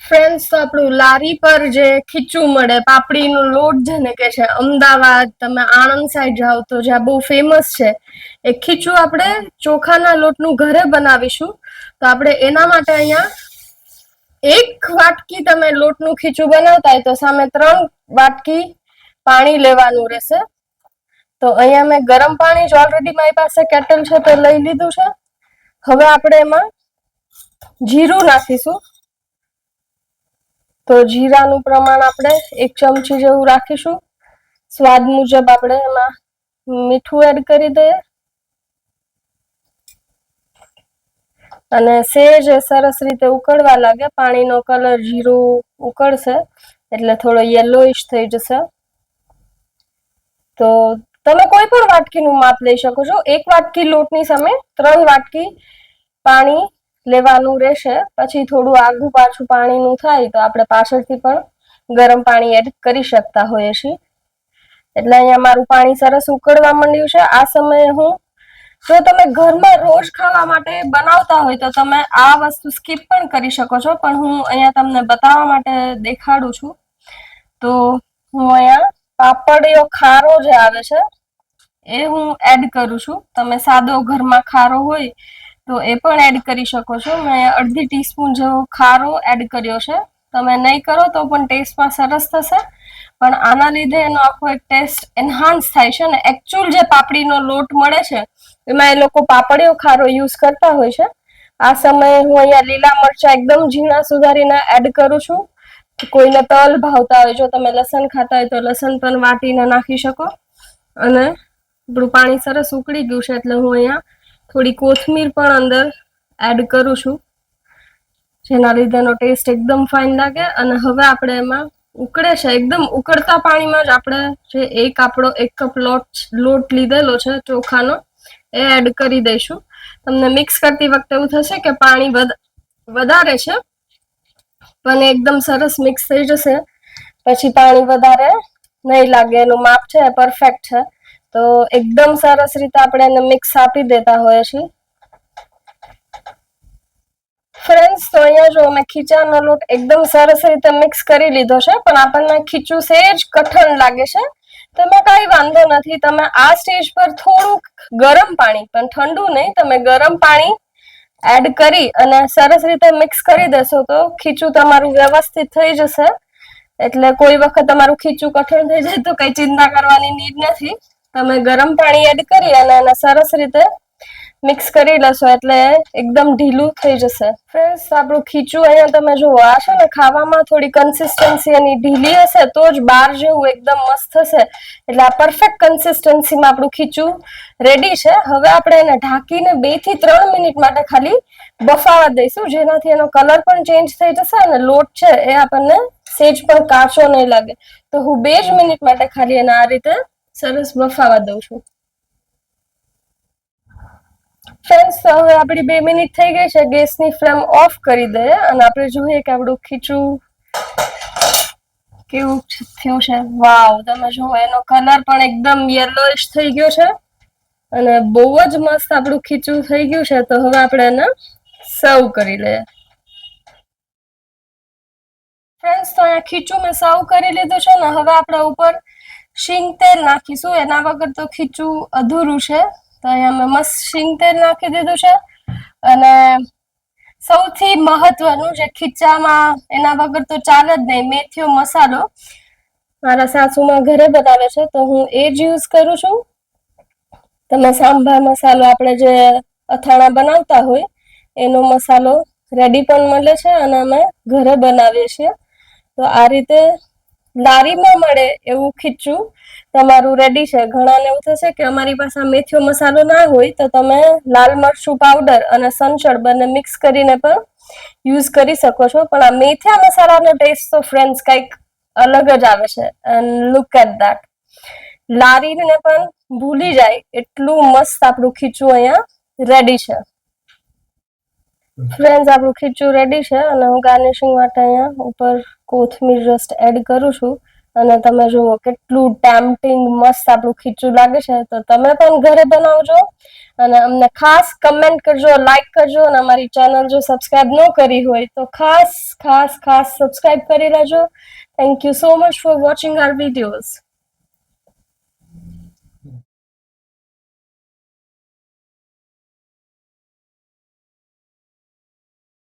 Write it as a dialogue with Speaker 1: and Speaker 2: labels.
Speaker 1: Friends આપણું લારી પર જે ખીચું મળે, પાપડીનો લોટ જેને કે છે, અમદાવાદ, તમે આણંદ સાઈડ જાઓ તો જ્યાં બહુ ફેમસ છે, એ ખીચું આપણે ચોખાના લોટનું ઘરે બનાવીશું. તો આપણે એના માટે અહીંયા એક વાટકી તમે લોટનું ખીચું બનાવતા હોય તો સામે ત્રણ વાટકી પાણી લેવાનું રહેશે. તો અહીંયા મેં ગરમ પાણી જ ઓલરેડી મારી પાસે કેટલ છે તો લઈ લીધું છે. હવે આપણે એમાં જીરું નાખીશું. તો જીરાનું પ્રમાણ આપણે એક ચમચી જેવું રાખીશું. સ્વાદ મુજબ આપણે એમાં મીઠું એડ કરી દઈએ. અને સેજ સરસ રીતે ઉકળવા લાગે. પાણીનો કલર જીરું ઉકળશે, એટલે થોડો યલોઇશ થઈ જશે. તો તમે કોઈ પણ વાટકીનું માપ લઈ શકો છો. એક વાટકી લોટની સામે ત્રણ વાટકી પાણી લેવાનું રહેશે. પછી થોડું આગું પાછું પાણીનું થાય તો આપણે પાછળથી પણ ગરમ પાણી એડ કરી શકતા હોઈએ છીએ. એટલે અહીંયા મારું પાણી સરસ ઉકળવા માંડ્યું છે. આ સમયે હું જો તમે ઘરમાં રોજ ખાવા માટે બનાવતા હોય તો તમે આ વસ્તુ સ્કીપ પણ કરી શકો છો. પણ હું અહીંયા તમને બતાવવા માટે દેખાડું છું. તો હું અહીંયા પાપડીયો ખારો જે આવે છે. એ હું એડ કરું છું. તમે સાદો ઘરમાં ખારો હોય તો એ પણ એડ કરી શકો છો. મેં અડધી ટીસ્પૂન જેવો ખારો એડ કર્યો છે. તમે નહીં કરો તો પણ ટેસ્ટમાં સરસ થશે. પણ આના લીધે એનો આખો એક ટેસ્ટ એન્હાન્સ થાય છે અને એકચ્યુઅલ જે પાપડીનો લોટ મળે છે, એમાં એ લોકો પાપડીઓ ખારો યુઝ કરતા હોય છે. આ સમયે હું અહીંયા લીલા મરચા એકદમ ઝીણા સુધારીને એડ કરું છું. કોઈને તલ ભાવતા હોય, જો તમે લસણ ખાતા હોય તો લસણ પણ વાટીને નાખી શકો. અને આપણું પાણી સરસ ઉકળી ગયું છે એટલે હું અહીંયા થોડી કોથમીર પણ અંદર એડ કરું છું. જેના લીધે એનો ટેસ્ટ એકદમ ફાઇન લાગે અને હવે આપણે એમાં ઉકળે છે. એકદમ ઉકળતા પાણીમાં જ આપણે જે એક આપણો એક કપ લોટ લોટ લીધેલો છે ચોખાનો, એ એડ કરી દઈશું. તમને મિક્સ કરતી વખતે એવું થશે કે પાણી વધારે છે પણ એકદમ સરસ મિક્સ થઈ જશે. પછી પાણી વધારે નહીં લાગે, એનું માપ છે પરફેક્ટ છે. તો એકદમ સરસ રીતે આપણે એને મિક્સ આપી દેતા હોઈએ છીએ. ફ્રેન્ડ્સ તો અહીંયા જો અમે ખીચાનો લોટ એકદમ સરસ રીતે મિક્સ કરી લીધો છે, પણ આપણને ખીચું સેજ કઠણ લાગે છે. તમે કઈ વાંધો નથી, તમે આ સ્ટેજ પર થોડુંક ગરમ પાણી, પણ ઠંડુ નહીં, તમે ગરમ પાણી એડ કરી અને સરસ રીતે મિક્સ કરી દેશો તો ખીચું તમારું વ્યવસ્થિત થઈ જશે. એટલે કોઈ વખત તમારું ખીચું કઠણ થઈ જાય તો કઈ ચિંતા કરવાની નીડ નથી. તમે ગરમ પાણી એડ કરી અને એને સરસ રીતે મિક્સ કરી લેશો એટલે એકદમ ઢીલું થઈ જશે. ફ્રેન્ડ્સ આપણું ખીચું અહીંયા તમે જુઓ, આ છે ને ખાવામાં થોડી કન્સિસ્ટન્સી એની ઢીલી હશે તો જ બાર જેવું એકદમ મસ્ત હશે. એટલે આ પરફેક્ટ કન્સિસ્ટન્સીમાં આપણું ખીચું રેડી છે. હવે આપણે એને ઢાંકીને બેથી ત્રણ મિનિટ માટે ખાલી બફાવા દઈશું, જેનાથી એનો કલર પણ ચેન્જ થઈ જશે અને લોટ છે એ આપણને સેજ પણ કાચો નહીં લાગે. તો હું બે જ મિનિટ માટે ખાલી એને આ રીતે સરસ બફાવા દઉં છું. ફ્રેન્ડ્સ તો હવે આપણી બે મિનિટ થઈ ગઈ છે. ગેસની ફ્લેમ ઓફ કરી દઈએ અને આપણે જોઈએ કે આપણું ખીચું કેવું થયું છે. વાવ, તમે જુઓ, એનો કલર પણ એકદમ યલોઇશ થઈ ગયો છે. અને બહુ જ મસ્ત આપણું ખીચું થઈ ગયું છે. તો હવે આપણે એને સર્વ કરી લઈએ. ફ્રેન્ડ્સ તો અહીંયા ખીચું મેં સર્વ કરી લીધું છે ને, હવે આપણે ઉપર શીંગ તેલ નાખીશું. એના વગર તો ખીચું અધૂરું છે. તો અહીંયા મેં મસ્ત શીંગ તેલ નાખી દીધું છે. અને સૌથી મહત્વનું જે ખીચામાં, એના વગર તો ચાલે જ નહીં મેથીઓ મસાલો. મારા સાસુમાં ઘરે બનાવે છે, તો હું એ જ યુઝ કરું છું. તમે સાંભાર મસાલો આપણે જે અથાણા બનાવતા હોય, એનો મસાલો રેડી પણ મળે છે અને અમે ઘરે બનાવીએ છીએ. તો આ રીતે લારીમાં મળે એવું ખીચું. તમારું રેડી છે. ઘણાને એવું થશે કે અમારી પાસે મેથીઓ મસાલો ના હોય તો તમે લાલ મરચું પાવડર અને સંચળ બંને મિક્સ કરીને પણ યુઝ કરી શકો છો. પણ આ મેથીયા મસાલાનો ટેસ્ટ તો ફ્રેન્ડ્સ કંઈક અલગ જ આવે છે. એન્ડ લુક એટ ધેટ લારીને પણ ભૂલી જાય એટલું મસ્ત આપણું ખીચું અહીંયા રેડી છે. ફ્રેન્ડ્સ આપણું ખીચું રેડી છે અને હું ગાર્નિશિંગ માટે અહીંયા ઉપર કોથમીર જસ્ટ એડ કરું છું અને તમે જુઓ કેટલું ટેમ્પટિંગ મસ્ત આપણું ખીચું લાગે છે, તો તમે પણ ઘરે બનાવજો. અને અમને ખાસ કમેન્ટ કરજો લાઈક કરજો અને અમારી ચેનલ જો સબસ્ક્રાઇબ ન કરી હોય તો ખાસ ખાસ ખાસ સબસ્ક્રાઇબ કરી લેજો. Thank you so much for watching our videos